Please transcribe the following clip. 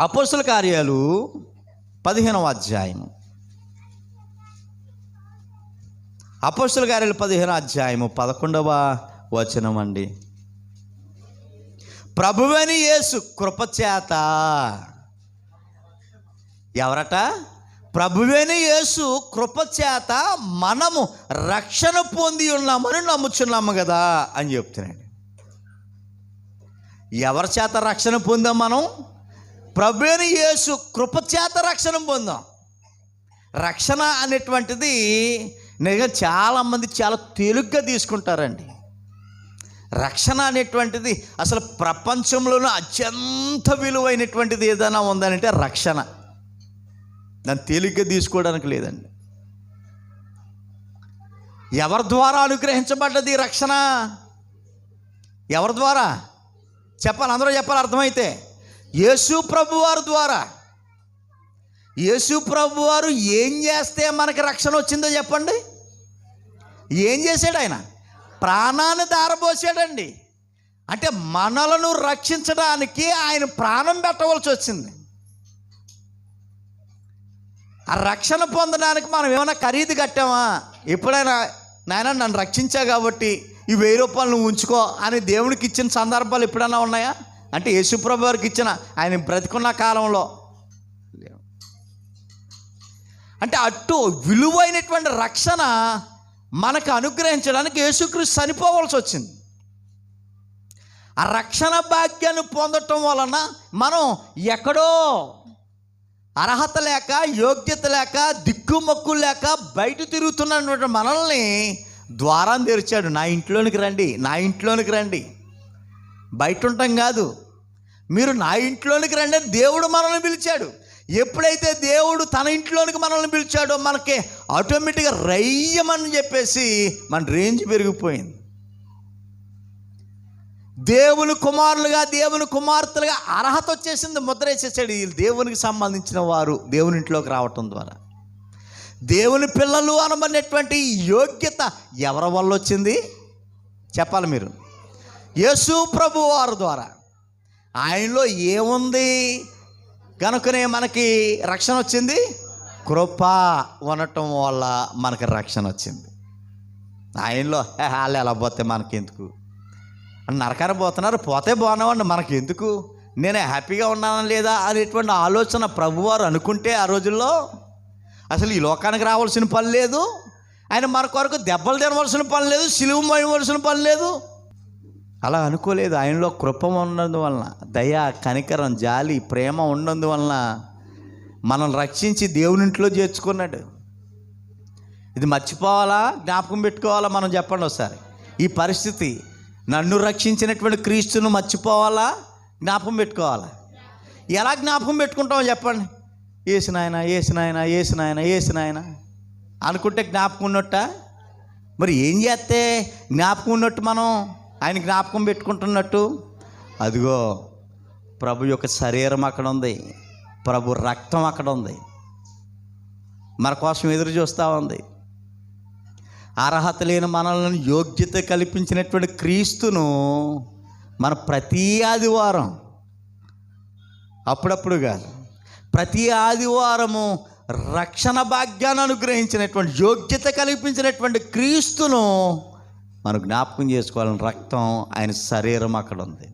అపోస్తుల కార్యాలు పదిహేనవ అధ్యాయము. అపోస్తుల కార్యాలు పదిహేను అధ్యాయము పదకొండవ వచనం అండి. ప్రభువని యేసు కృపచేత ఎవరట? ప్రభువేని యేసు కృపచేత మనము రక్షణ పొంది ఉన్నామని నమ్ముచున్నాము కదా అని చెప్తున్నాడు. ఎవరి చేత రక్షణ పొందాం మనం? ప్రభుని యేసు కృపచేత రక్షణ పొందాం. రక్షణ అనేటువంటిది నిజంగా చాలామంది చాలా తేలిగ్గా తీసుకుంటారండి. రక్షణ అనేటువంటిది అసలు ప్రపంచంలోనూ అత్యంత విలువైనటువంటిది ఏదైనా ఉందనంటే రక్షణ. దాన్ని తేలిగ్గా తీసుకోవడానికి లేదండి. ఎవరి ద్వారా అనుగ్రహించబడ్డది రక్షణ? ఎవరి ద్వారా? చెప్పాలి అందరూ చెప్పాలి అర్థమైతే. యేసు ప్రభు వారి ద్వారా. యేసు ప్రభు వారు ఏం చేస్తే మనకి రక్షణ వచ్చిందో చెప్పండి. ఏం చేశాడు ఆయన? ప్రాణాన్ని దారబోసాడండి. అంటే మనలను రక్షించడానికి ఆయన ప్రాణం పెట్టవలసి వచ్చింది. ఆ రక్షణ పొందడానికి మనం ఏమైనా ఖరీదు కట్టామా? ఎప్పుడైనా నాయన నన్ను రక్షించా కాబట్టి ఈ వెయ్యి రూపాయలు నువ్వు ఉంచుకో అని దేవునికి ఇచ్చిన సందర్భాలు ఎప్పుడైనా ఉన్నాయా? అంటే యేసుప్రభు వారికి ఇచ్చిన ఆయన బ్రతికున్న కాలంలో. లేవు. అంటే అటు విలువైనటువంటి రక్షణ మనకు అనుగ్రహించడానికి యేసుక్రీస్తు చనిపోవలసి వచ్చింది. ఆ రక్షణ భాగ్యాన్ని పొందటం వలన మనం ఎక్కడో అర్హత లేక యోగ్యత లేక దిక్కుమక్కు లేక బయట తిరుగుతున్నటువంటి మనల్ని ద్వారం తెరిచాడు. నా ఇంట్లోనికి రండి నా ఇంట్లోనికి రండి. బయట ఉంటాం కాదు. మీరు నా ఇంట్లోనికి రండి అని దేవుడు మనల్ని పిలిచాడు. ఎప్పుడైతే దేవుడు తన ఇంట్లోనికి మనల్ని పిలిచాడో మనకి ఆటోమేటిక్గా రయ్యమని చెప్పేసి మన రేంజ్ పెరిగిపోయింది. దేవుని కుమారులుగా దేవుని కుమార్తెలుగా అర్హత వచ్చేసింది ముద్ర వేసేసాడు వీళ్ళు. దేవునికి సంబంధించిన వారు దేవుని ఇంట్లోకి రావటం ద్వారా. దేవుని పిల్లలు అనబడినటువంటి యోగ్యత ఎవరి వల్ల వచ్చింది? చెప్పాలి మీరు. యేసు ప్రభు వారి ద్వారా. ఆయనలో ఏముంది? కనుకనే మనకి రక్షణ వచ్చింది? కృప ఉండటం వల్ల మనకి రక్షణ వచ్చింది. ఆయనలో వాళ్ళు ఎలా పోతే మనకెందుకు? అని పోతున్నారు పోతే బాగున్నామండి మనకి ఎందుకు నేను హ్యాపీగా ఉన్నానా లేదా అనేటువంటి ఆలోచన ప్రభువారు అనుకుంటే ఆ రోజుల్లో అసలు ఈ లోకానికి రావాల్సిన పని లేదు. ఆయన మన కొరకు దెబ్బలు తినవలసిన పని లేదు సిలువు మోయవలసిన పని లేదు. అలా అనుకోలేదు. ఆయనలో కృప ఉన్నందువలన దయ కనికరం జాలి ప్రేమ ఉన్నందువలన మనం రక్షించి దేవునింట్లో చేర్చుకున్నాడు. ఇది మర్చిపోవాలా? జ్ఞాపకం పెట్టుకోవాలా? మనం చెప్పండి ఒకసారి. ఈ పరిస్థితి నన్ను రక్షించినటువంటి క్రీస్తును మర్చిపోవాలా? జ్ఞాపకం పెట్టుకోవాలా? ఎలా జ్ఞాపకం పెట్టుకుంటామో చెప్పండి. ఏసినాయన ఏసినాయన ఏసినాయన ఏసినాయన అనుకుంటే జ్ఞాపకం ఉన్నట్ట? మరి ఏం చేస్తే జ్ఞాపకం ఉన్నట్టు మనం? ఆయన జ్ఞాపకం పెట్టుకుంటున్నట్టు అదిగో ప్రభు యొక్క శరీరం అక్కడ ఉంది. ప్రభు రక్తం అక్కడ ఉంది. మన కోసం ఎదురు చూస్తూ ఉంది. అర్హత లేని మనల్ని యోగ్యత కల్పించినటువంటి క్రీస్తును మన ప్రతి ఆదివారం అప్పుడప్పుడు కాదు ప్రతి ఆదివారము రక్షణ భాగ్యాన్ని అనుగ్రహించినటువంటి యోగ్యత కల్పించినటువంటి క్రీస్తును మనం జ్ఞాపకం చేసుకోవాలని రక్తం ఆయన శరీరం అక్కడ ఉంది.